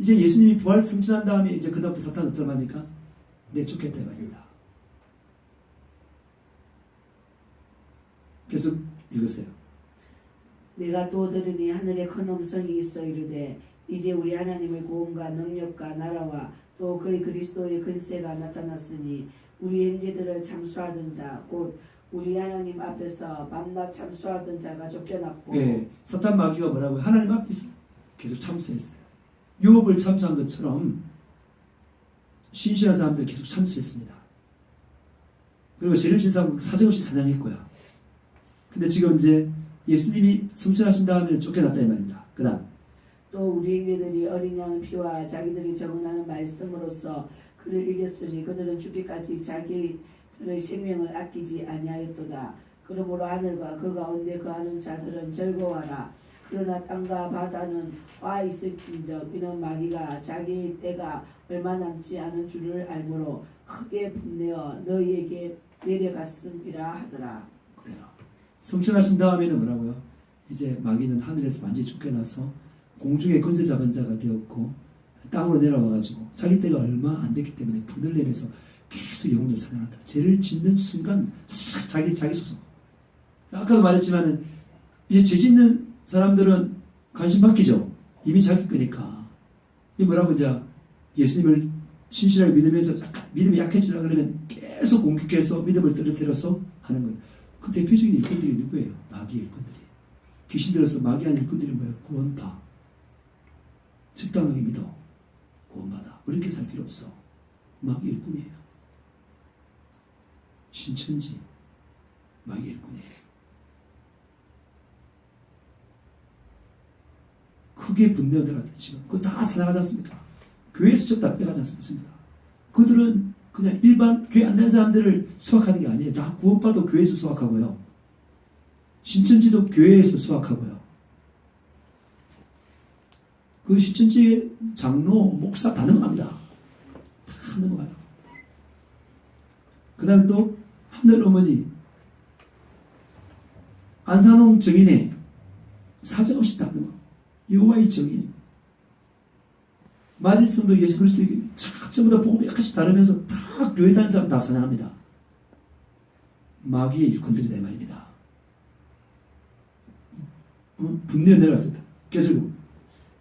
이제 예수님이 부활 승천한 다음에 이제 그다음부터 사탄은 어떻게 합니까? 내쫓겠다 이 말입니다. 계속 읽으세요. 내가 또 들으니 하늘에 큰 음성이 있어 이르되 이제 우리 하나님의 구원과 능력과 나라와 또 그의 그리스도의 근세가 나타났으니 우리 형제들을 참수하던 자 곧 우리 하나님 앞에서 밤낮 참수하던 자가 쫓겨났고 예, 사탄 마귀가 뭐라고요? 하나님 앞에서 계속 참수했어요. 유업을 참수한 것처럼 신실한 사람들 계속 참수했습니다. 그리고 죄를 진 사람 사정없이 사냥했고요. 근데 지금 이제 예수님이 성천하신 다음에 쫓겨났다 이 말입니다. 그 다음 또 우리 형제들이 어린 양 피와 자기들이 정언하는 말씀으로써 그를 이겼으니 그들은 죽기까지 자기들의 생명을 아끼지 아니하였도다. 그러므로 하늘과 그 가운데 거하는 자들은 즐거워하라. 그러나 땅과 바다는 와 있을진적 이는 마귀가 자기의 때가 얼마 남지 않은 줄을 알므로 크게 분내어 너희에게 내려갔음이라 하더라. 그래요. 성천하신 다음에는 뭐라고요? 이제 마귀는 하늘에서 완전히 쫓겨나서 공중의 권세 잡은 자가 되었고 땅으로 내려와가지고 자기 때가 얼마 안 됐기 때문에 분을 내면서 계속 영혼을 사냥한다. 죄를 짓는 순간 싹 자기 자기 소송. 아까도 말했지만은 이제 죄 짓는 사람들은 관심 바뀌죠. 이미 자기 거니까. 이 뭐라고 이제 예수님을 신실하게 믿으면서 믿음이 약해지려 그러면 계속 공격해서 믿음을 떨어뜨려서 하는 거예요. 그 대표적인 일꾼들이 누구예요? 마귀 일꾼들이. 귀신 들어서 마귀 한 일꾼들이 뭐예요? 구원파. 적당하게 믿어. 구원받아. 어렵게 살 필요 없어. 마귀 일꾼이에요. 신천지. 마귀 일꾼이에요. 크게 분내어들어갔다 지금. 그거 다 사랑하지 않습니까? 교회에서 저다 빼가지 않습니다. 그들은 그냥 일반 교회 안 다니는 사람들을 수확하는 게 아니에요. 다 구원받아 교회에서 수확하고요. 신천지도 교회에서 수확하고요. 그 신천지의 장로, 목사 다 넘어갑니다. 다 넘어가요. 그 다음에 또 하늘 어머니 안산홍 정인의 사정없이 다 넘어. 여호와의 정인. 만일성도 예수 그리스도 전부 다 복음이 약간씩 다르면서 다 교회 다니는 사람 다 사랑합니다. 마귀의 일꾼들이 내 말입니다. 어? 분내어 내려갔습니다. 계속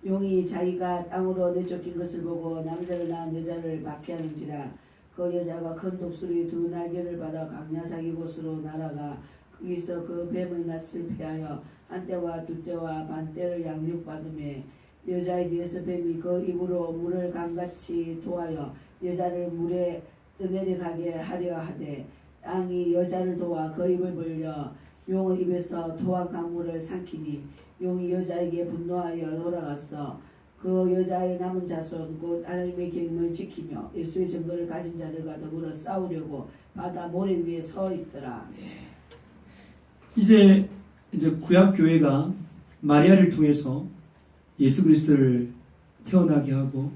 용이 자기가 땅으로 내쫓긴 것을 보고 남자를 낳은 여자를 박해하는지라 그 여자가 큰 독수리 두 날개를 받아 강야 자기 곳으로 날아가 거기서 그 뱀의 낯을 피하여 한 때와 두 때와 반 때를 양육받음에 여자에 대해서 뱀이 그 입으로 물을 강같이 도하여 여자를 물에 떠내려가게 하려 하되 땅이 여자를 도와 그 입을 벌려 용의 입에서 토한 강물을 삼키니 용이 여자에게 분노하여 돌아갔어 그 여자의 남은 자손 곧 하나님의 계명을 지키며 예수의 증거를 가진 자들과 더불어 싸우려고 바다 모래 위에 서 있더라. 이제 이제 구약 교회가 마리아를 통해서 예수 그리스도를 태어나게 하고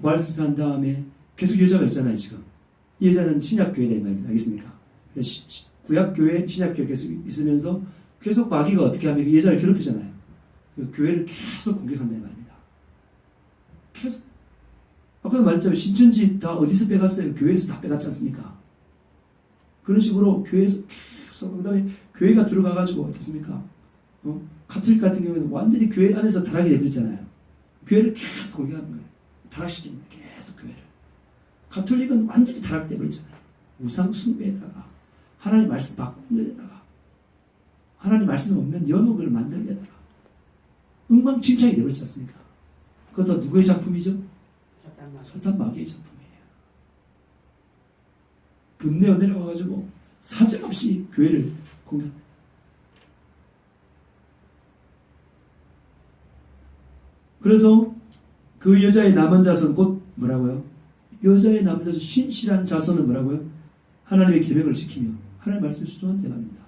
부활승천한 다음에 계속 여자가 있잖아요 지금 이 여자는 신약 교회다 이 말입니다 알겠습니까? 시- 시- 구약 교회 신약 교회 계속 있으면서 계속 마귀가 어떻게 하면 이 여자를 괴롭히잖아요 그 교회를 계속 공격한다 이 말입니다 계속 아까도 말했지만 신천지 다 어디서 빼갔어요? 교회에서 다 빼갔지 않습니까? 그런 식으로 교회에서 계속 그다음에 교회가 들어가가지고 어떻습니까? 어? 카톨릭 같은 경우에는 완전히 교회 안에서 타락이 되버렸잖아요. 교회를 계속 공격하는 거예요. 타락시키는 거예요. 계속 교회를. 카톨릭은 완전히 타락되버렸잖아요. 우상 숭배에다가 하나님 말씀 바꾸는 데다가 하나님 말씀 없는 연옥을 만드는 데다가 엉망진창이 되버렸지 않습니까? 그것도 누구의 작품이죠? 사탄 마귀의 작품이에요. 분내어 내려와가지고 사정없이 교회를 공격한다. 그래서 그 여자의 남은 자손 곧 뭐라고요? 여자의 남은 자손 신실한 자손은 뭐라고요? 하나님의 계명을 지키며 하나님 말씀에 수종한대 말입니다.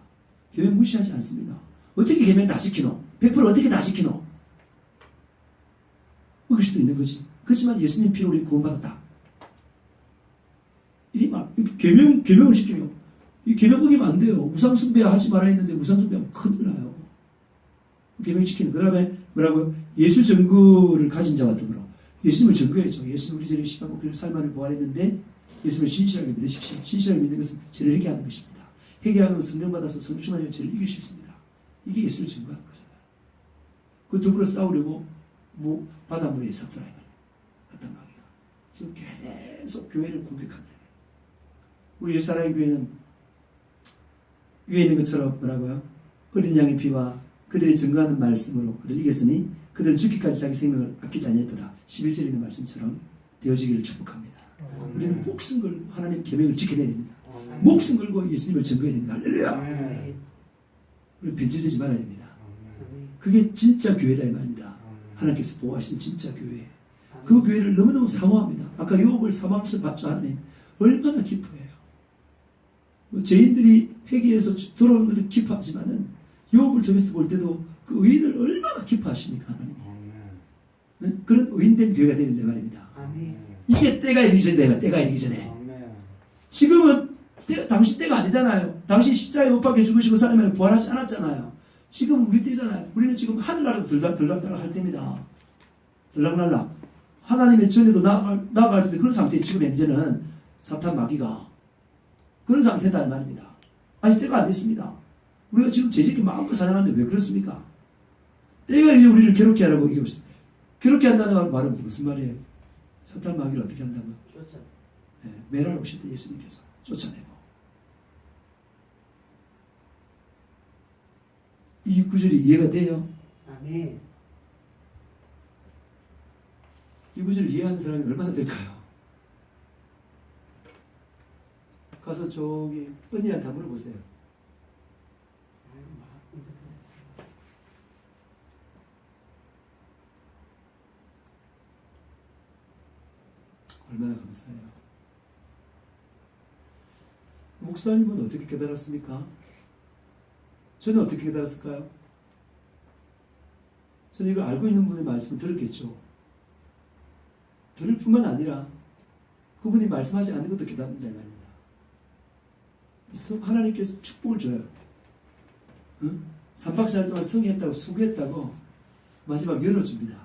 계명 무시하지 않습니다. 어떻게 계명 다 지키노? 100% 어떻게 다 지키노? 어길 수도 있는 거지. 그렇지만 예수님 피로 우리 구원받았다. 이 말, 계명 계명을 지키며 어기면 안 돼요. 우상 숭배 하지 말아 했는데 우상 숭배하면 큰일 나요. 계명 지키는. 그 다음에 뭐라고요? 예수 증거를 가진 자와 더불어 예수님을 증거해야죠. 예수님 우리 죄를 십하고 그를 살만을 부활했는데 예수님을 진실하게 믿으십시오. 진실하게 믿는 것은 죄를 회개하는 것입니다. 회개하면 성령 받아서 성령 충만하면 죄를 이길 수 있습니다. 이게 예수를 증거하는 거잖아요. 그 더불어 싸우려고 뭐 바닷물에 말이에요. 어떤 마귀가 지금 계속 교회를 공격한다. 우리 옛사랑의 교회는 위에 있는 것처럼 뭐라고요? 어린 양의 피와 그들이 증거하는 말씀으로 그들 이겼으니 그들은 죽기까지 자기 생명을 아끼지 아니했도다. 11절에 있는 말씀처럼 되어지기를 축복합니다. 우리는 목숨 걸고 하나님 계명을 지켜내야 됩니다. 목숨 걸고 예수님을 증거해야 됩니다. 할렐루야! 우리는 변질되지 말아야 됩니다. 그게 진짜 교회다 이 말입니다. 하나님께서 보호하시는 진짜 교회. 그 교회를 너무너무 사모합니다. 아까 유업을 사모하면서 봤죠 하나님. 얼마나 기뻐해요. 뭐 죄인들이 회개해서 주- 돌아오는 것도 기뻐하지만은 유업을 통해서 볼 때도 그 의인을 얼마나 기뻐하십니까 하나님이. 네? 그런 의인된 교회가 되는데 말입니다. 이게 때가 이르기 전에 때가 이르기 전에 지금은 때, 당신 때가 아니잖아요. 당신 십자가에 못 박혀 죽으시고 사람을 부활하지 않았잖아요. 지금 우리 때잖아요. 우리는 지금 하늘나라도 들락, 들락달락 할 때입니다. 들락날락. 하나님의 전에도 나아갈, 나아갈 텐데 그런 상태에 지금 현재는 사탄 마귀가 그런 상태다 이 말입니다. 아직 때가 안 됐습니다. 우리가 지금 제자끼 마음껏 사랑하는데 왜 그렇습니까? 때가 이제 우리를 괴롭게 하라고 이게 무슨 괴롭게 한다는 말은 무슨 말이에요? 사탄 마귀를 어떻게 한다고요? 예, 매라로 오실 때 예수님께서 쫓아내고 이 구절이 이해가 돼요? 아멘. 이 구절을 이해하는 사람이 얼마나 될까요? 가서 저기 언니한테 물어보세요. 얼마나 감사해요. 목사님은 어떻게 깨달았습니까? 저는 어떻게 깨달았을까요? 저는 이걸 알고 있는 분의 말씀을 들었겠죠. 들을 뿐만 아니라 그분이 말씀하지 않는 것도 깨닫는다 이 말입니다. 성- 하나님께서 축복을 줘요. 응? 3박 4일 동안 성했다고 수고했다고 마지막 열어줍니다.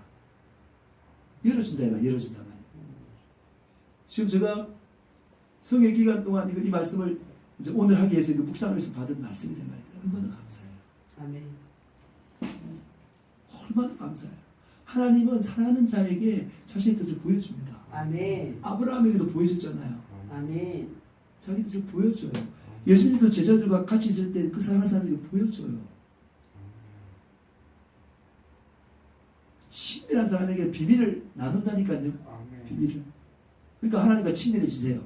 열어준다 이 말, 열어준다 말. 지금 제가 성의 기간 동안 이 말씀을 이제 오늘 하기 위해서 묵상하면서 받은 말씀이다 이 말입니다. 얼마나 감사해요. 아멘. 얼마나 감사해요. 하나님은 사랑하는 자에게 자신의 뜻을 보여줍니다. 아멘. 아브라함에게도 보여줬잖아요. 아멘. 자기 뜻을 보여줘요. 예수님도 제자들과 같이 있을 때 그 사랑하는 사람에게 보여줘요. 친밀한 사람에게 비밀을 나눈다니까요. 비밀을. 그러니까 하나님과 친밀해지세요.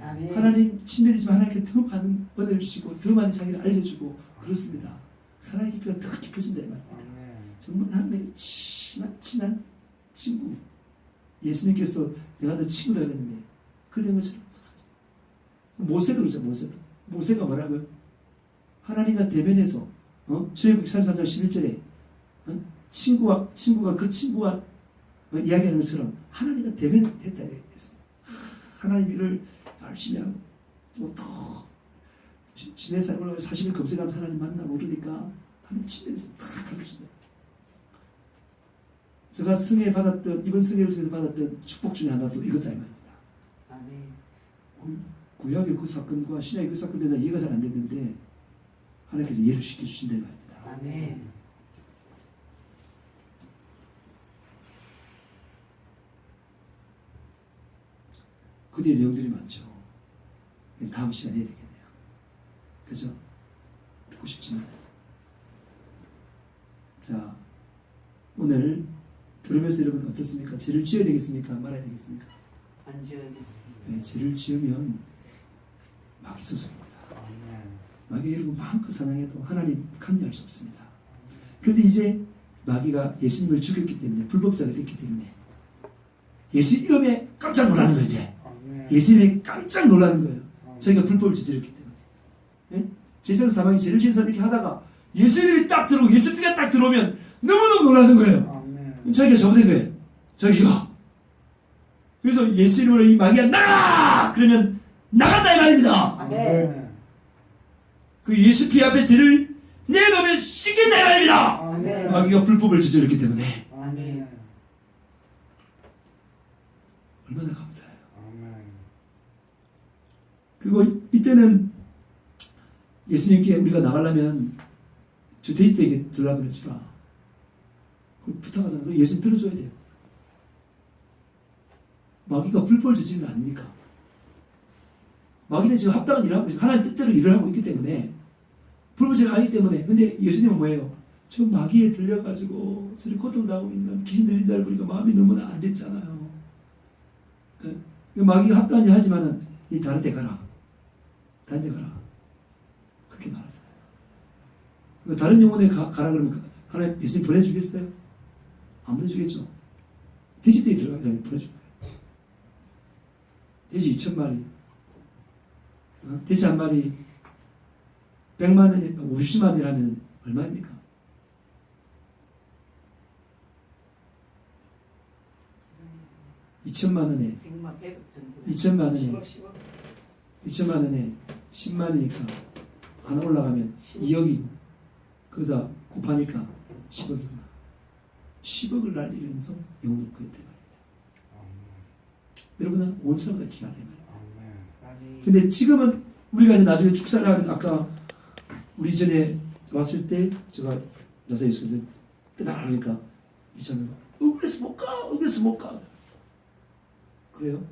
아멘. 하나님 친밀해지면 하나님께 더 많은 은혜를 주시고 더 많은 자기를 알려주고 그렇습니다. 사랑의 깊이가 더 깊어진다 이 말입니다. 정말 하나님의 친한 친한 친구. 예수님께서 내가 너 친구다 그랬는데 그런 것처럼 모세도 그렇죠 모세도 모세가 뭐라고요? 하나님과 대면해서 어? 출애굽기 33장 11절에 어? 친구와 친구가 그 친구와 어, 이야기하는 것처럼 하나님과 대면했다 했어. 하나님 일을 열심히 하고 또더 지내 삶을 40일 검색하면서 하나님 만나고 그러니까 하나님 친밀해서 다 가르쳐준다. 제가 승혜 받았던 이번 승혜를 통해서 받았던 축복 중에 하나도 이거다 이 말입니다. 아멘. 어, 구약의 그 사건과 신약의 그 사건에 대한 이해가 잘 안 됐는데 하나님께서 이해를 시켜주신다 이 말입니다. 아멘. 그 뒤에 내용들이 많죠. 다음 시간에 해야 되겠네요. 그죠? 듣고 싶지만. 자, 오늘 들으면서 여러분 어떻습니까? 죄를 지어야 되겠습니까? 말아야 되겠습니까? 안 지어야겠습니다. 네, 죄를 지으면 마귀 소속입니다. 마귀 여러분 마음껏 사랑해도 하나님 간여할 수 없습니다. 그런데 이제 마귀가 예수님을 죽였기 때문에 불법자가 됐기 때문에 예수 이름에 깜짝 놀라는 거예요 이제. 예수님이 깜짝 놀라는 거예요. 저희가 불법을 저질렀기 때문에. 예? 제사장 사망이 죄를 지은 사람이 이렇게 하다가 예수 이름이 딱 들어오고 예수 피가 딱 들어오면 너무너무 놀라는 거예요. 자기가 잘못된 거예요. 자기가. 그래서 예수 이름으로 이 마귀가 나가! 그러면 나간다 이 말입니다. 아멘. 그 예수 피 앞에 죄를 내놓으면 씻긴다 이 말입니다. 아멘. 마귀가 불법을 저질렀기 때문에. 아멘. 얼마나 감사해요. 아멘. 그리고 이때는 예수님께 우리가 나가려면 주대인에게 들라보내 주라. 그 부탁하잖아요. 그 예수님 들어줘야 돼요. 마귀가 불법을 저지르는 건 아니니까. 마귀는 지금 합당한 일을 하고 있어요. 하나님 뜻대로 일을 하고 있기 때문에 불법죄가 아니기 때문에 근데 예수님은 뭐예요? 저 마귀에 들려가지고 저를 고통당하고 있는 귀신 들린 자를 보니까 마음이 너무나 안 됐잖아요. 예? 그 마귀가 합당한 일 하지만은 이 다른 데 가라. 다른 데 가라. 그렇게 말하잖아요. 그 다른 영혼에 가, 가라 그러면 그 하나님 예수님 보내주겠어요? 안 보내주겠죠. 돼지떼에 들어가기 전에 보내줄 거예요. 돼지 2천 마리. 어? 돼지 한 마리 100만 원이 50만 원이라면 얼마입니까? 이천만 원에 100만 100억 정도. 2천만 원에 10억 10억. 2천만 원에 10만 원이니까 하나 올라가면 2억이고 그러다 곱하니까 10억이구나. 10억을 날리면서 영혼을 구했단 말입니다. 여러분은 온천보다 기가. 아멘. 근데 지금은 우리가 이제 나중에 축사를 하면 아까 우리 전에 왔을 때 제가 여사 있을 때 뜨다라니까 이 자매가 억울해서 못 가, 억울해서 못 가. 그래요?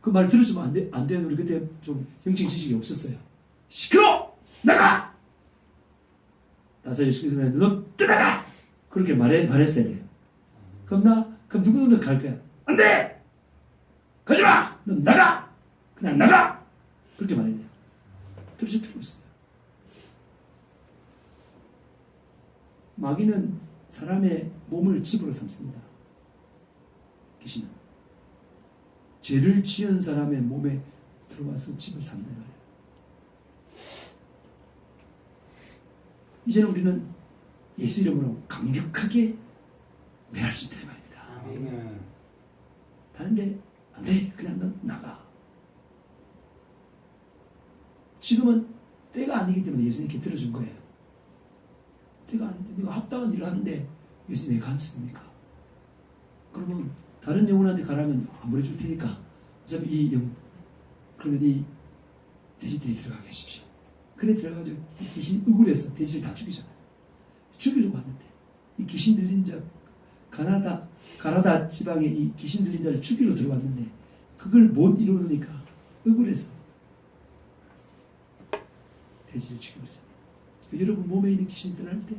그 말 들어주면 안 돼, 안 되는 우리 그때 좀 형식 지식이 없었어요. 시끄러! 나가! 나사 예수께서는 너 떠나가! 그렇게 말해, 말했어야 돼요. 그럼 나, 그럼 누구누구 갈 거야? 안 돼! 가지 마! 너 나가! 그냥 나가! 그렇게 말해야 돼요. 들으실 필요 없어요. 마귀는 사람의 몸을 집으로 삼습니다. 귀신은. 죄를 지은 사람의 몸에 들어와서 집을 거예요. 이제는 우리는 예수 이름으로 강력하게 매할 수 있다 이 말입니다. 다른데 안 돼. 그냥 넌 나가. 지금은 때가 아니기 때문에 예수님께 들어준 거예요. 때가 아닌데 네가 합당한 일을 하는데 예수님 왜 간섭입니까? 그러면 다른 영혼한테 가라면 안 보내줄 테니까 어차피 이 영혼 그러면 이 돼지들이 들어가 계십시오. 그래 이 귀신 억울해서 돼지를 다 죽이잖아요. 죽이려고 왔는데 이 귀신 들린 자 가나다 가나다 지방에 이 귀신 들린 자를 죽이러 들어왔는데 그걸 못 이루니까 억울해서 돼지를 죽여버리잖아요. 여러분 몸에 있는 귀신이 떠날 때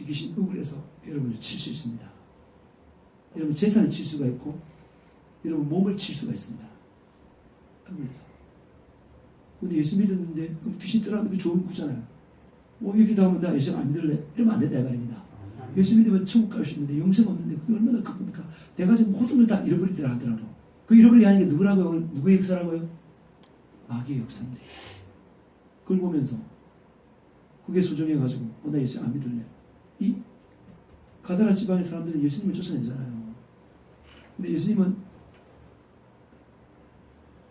이 귀신 억울해서 여러분을 칠 수 있습니다. 여러분 재산을 칠 수가 있고 여러분 몸을 칠 수가 있습니다. 억울해서. 근데 예수 믿었는데 그럼 귀신 떠나는 게 좋은 거잖아요. 뭐 이렇게 나오면 나 예수 안 믿을래? 이러면 안 된다 이 말입니다. 예수 믿으면 천국 갈 수 있는데 영생 얻는데 그게 얼마나 큰 겁니까? 내가 지금 모든 걸 다 잃어버리더라 하더라도 그 잃어버리게 하는 게 누구라고요? 누구의 역사라고요? 마귀의 역사인데 보면서 그게 소중해가지고 어, 나 예수 안 믿을래 이 가다라 지방의 사람들은 예수님을 쫓아내잖아요 근데 예수님은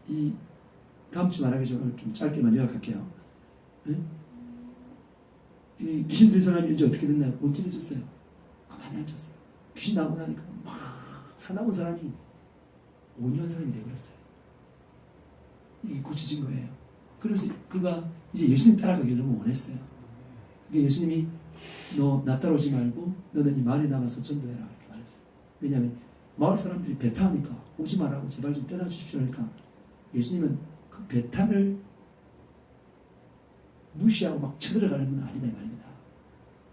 이 다음 주 말하겠지만 좀 짧게만 요약할게요 예? 이 귀신 들린 사람이 이제 어떻게 됐나요? 온전해졌어요. 가만히 앉았어요. 귀신 나오고 나니까 막 사나운 사람이 온유한 사람이 되어버렸어요. 이게 고쳐진 거예요. 그래서 그가 이제 예수님 따라가기를 너무 원했어요. 그게 예수님이 너 나 따라오지 말고 너는 이 마을에 남아서 전도해라 이렇게 말했어요. 왜냐하면 마을 사람들이 배타하니까 오지 말라고 제발 좀 떠나 주십시오 하니까 예수님은 그 배 타를 무시하고 막 쳐들어가는 건 아니다 이 말입니다.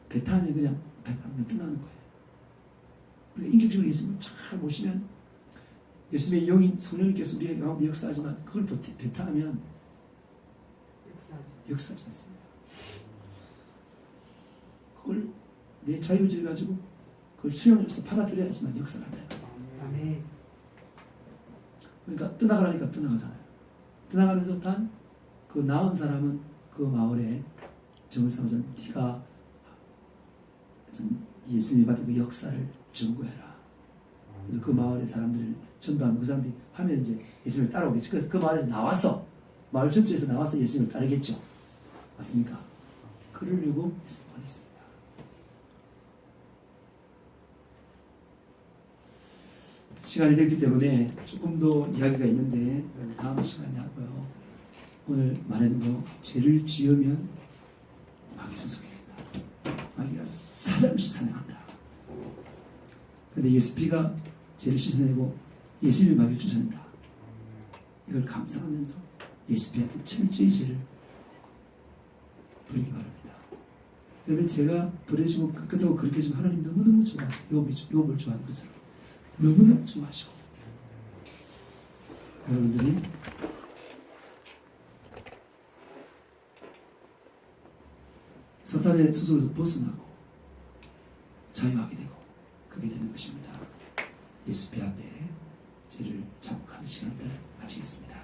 배타하면 그냥 배타하면 떠나는 거예요. 우리가 인격적으로 예수님을 잘 모시면 예수님의 영인 성령님께서 우리 가운데 역사하지만 그걸 배- 배타하면 역사하지 않습니다. 그걸 내 자유질 가지고 그걸 수용해서 받아들여야지만 역사를 한다. 아멘. 아멘. 그러니까 떠나가라니까 떠나가잖아요. 떠나가면서 단 그 나은 사람은 그 마을에 정을 삼아서 네가 좀 예수님이 받은 그 역사를 전구해라. 그래서 그 마을의 사람들을 전도하면 그 사람들이 하면 이제 예수님을 따라오겠죠. 그래서 그 마을에서 나왔어. 마을 전체에서 나와서 예수님을 따르겠죠. 맞습니까? 그러려고 예수님 보냈습니다. 시간이 됐기 때문에 조금 더 이야기가 있는데 다음 시간에 하고요. 오늘 말하는 거 죄를 지으면 마귀 소속이겠다. 마귀가 사잠없이 사냥한다. 근데 예수 피가 죄를 씻어내고 예수님의 마귀를 쫓아낸다. 이걸 감사하면서 예수 피 앞에 철저히 죄를 버리기 바랍니다. 여러분 제가 버려지고 끝까지 그렇게 좀 하나님 너무너무 좋아하세요. 욥을 좋아하는 것처럼. 너무너무 좋아하시고 여러분들이 사탄의 수속에서 벗어나고 자유하게 되고 그게 되는 것입니다. 예수 배 앞에 죄를 자복하는 시간들 가지겠습니다.